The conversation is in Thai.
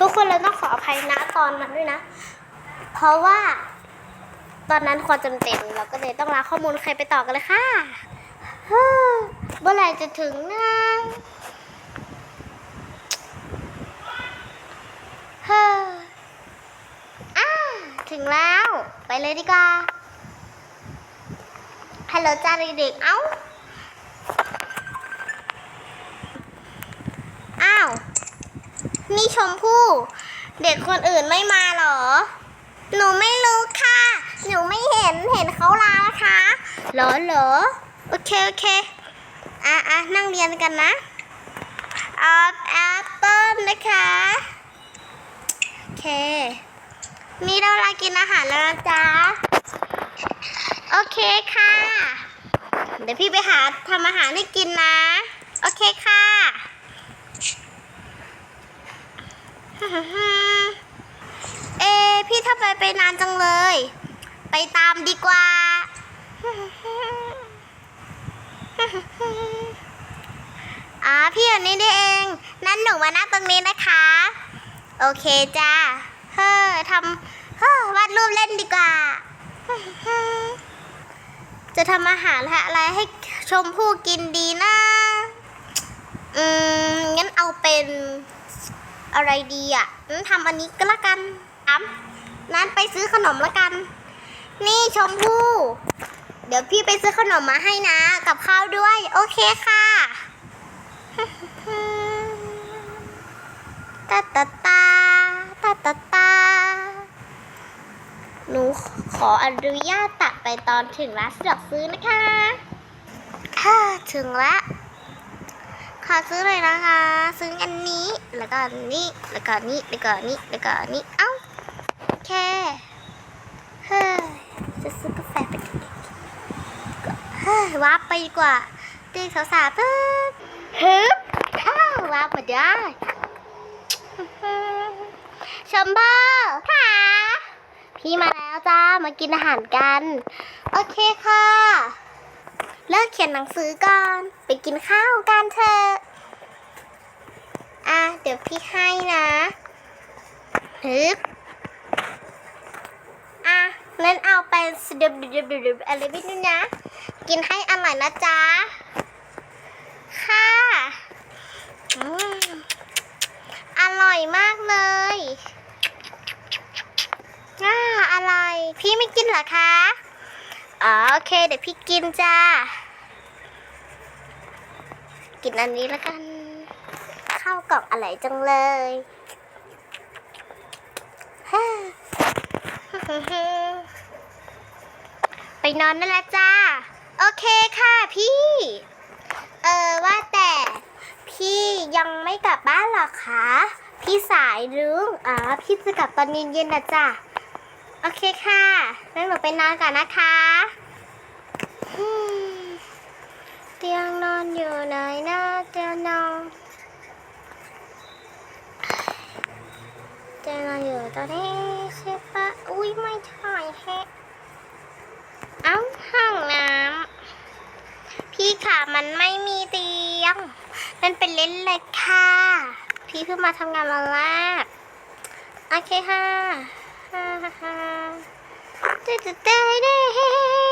ทุกคนเราต้องขออภัยนะตอนนั้นด้วยนะ เพราะว่า ตอนนั้นความจำเป็นเราก็เลยต้องลาข้อมูลใครไปต่อกันเลยค่ะเมื่อไหร่จะถึงนะเฮ้ออ้าถึงแล้ว ไปเลยดีกว่าฮัลโหลจ้าเด็กๆ เอ้า อ้าว นี่ชมพู่ เด็กคนอื่นไม่มาหรอ หนูไม่รู้ค่ะ หนูไม่เห็นเห็นเขาลานะคะหรอเหรอโอเคโอเคอะอะนั่งเรียนกันนะออฟแอปเปิลนะคะโอเค มีเวลากินอาหารแล้วนะจ๊ะโอเคค่ะ เดี๋ยวพี่ไปหาทำอาหารให้กินนะ โอเคค่ะ เอ พี่ทำไมไปนานจังเลย ไปตามดีกว่า อ๋อ พี่อยู่นี่นี่เอง นั่นหนูมานั่งตรงนี้นะคะ โอเคจ้า เฮ้อทำเฮ้อวาดรูปเล่นดีกว่า จะทำอาหารอะไรให้ชมพู่กินดีนะ อะไรดีอะงั้นทำอันนี้ก็แล้วกันอ้ำนั้นไปซื้อขนมแล้วกัน นี่ชมพู่ เดี๋ยวพี่ไปซื้อขนมมาให้นะ กับข้าวด้วย โอเคค่ะตาตาตาตาตาตาหนูขออนุญาตตัดไปตอนถึงร้านสะดวกซื้อนะคะค่ะถึงและ ขอซื้อเลยนะคะ ซื้ออันนี้ แล้วก็อันนี้ แล้วก็อันนี้ แล้วก็อันนี้ แล้วก็อันนี้ เอ้าโอเคเฮ้ย จะซื้อกาแฟไปกินก็เฮ้ยว้าไปดีกว่าตีสาวๆปึ๊บฮึบอ้าวว้าร์ปมาได้ชมเบอร์ค่ะ พี่มาแล้วจ้า มากินอาหารกัน โอเคค่ะ เลิกเขียนหนังสือก่อน กินข้าวกันเถอะ อะ เดี๋ยวพี่ให้นะฮึบอะงั้นเอาไปสเดบดบดอะไรไม่รู้นะ กินให้อร่อยนะจ๊ะ ค่ะอืมอร่อยมากเลยอ่าอะไรพี่ไม่กินเหรอคะ อ๋อ โอเค เดี๋ยวพี่กินจ้า กินอันนี้แล้วกัน ข้าวกล่องอร่อยจังเลยไปนอนนั่นแหละจ้า โอเคค่ะพี่ เออว่าแต่พี่ยังไม่กลับบ้านหรอคะ พี่สายหรืออ๋อพี่จะกลับตอนเย็นๆนะจ้ะโอเคค่ะงั้นหนูไปนอนก่อนนะคะอืมเตียงนอนอยู่ไหนนะเตียงนอน เตียงนอนอยู่ตรงนี้ใช่ปะอุ้ยไม่ใช่แฮะเอ้าห้องน้ำพี่ค่ะมันไม่มีเตียง มันเป็นเล่นเลยค่ะ พี่เพิ่งมาทำงานมาแรกโอเคค่ะฮ่าฮ่าฮ่าเต้เต้เต้เด้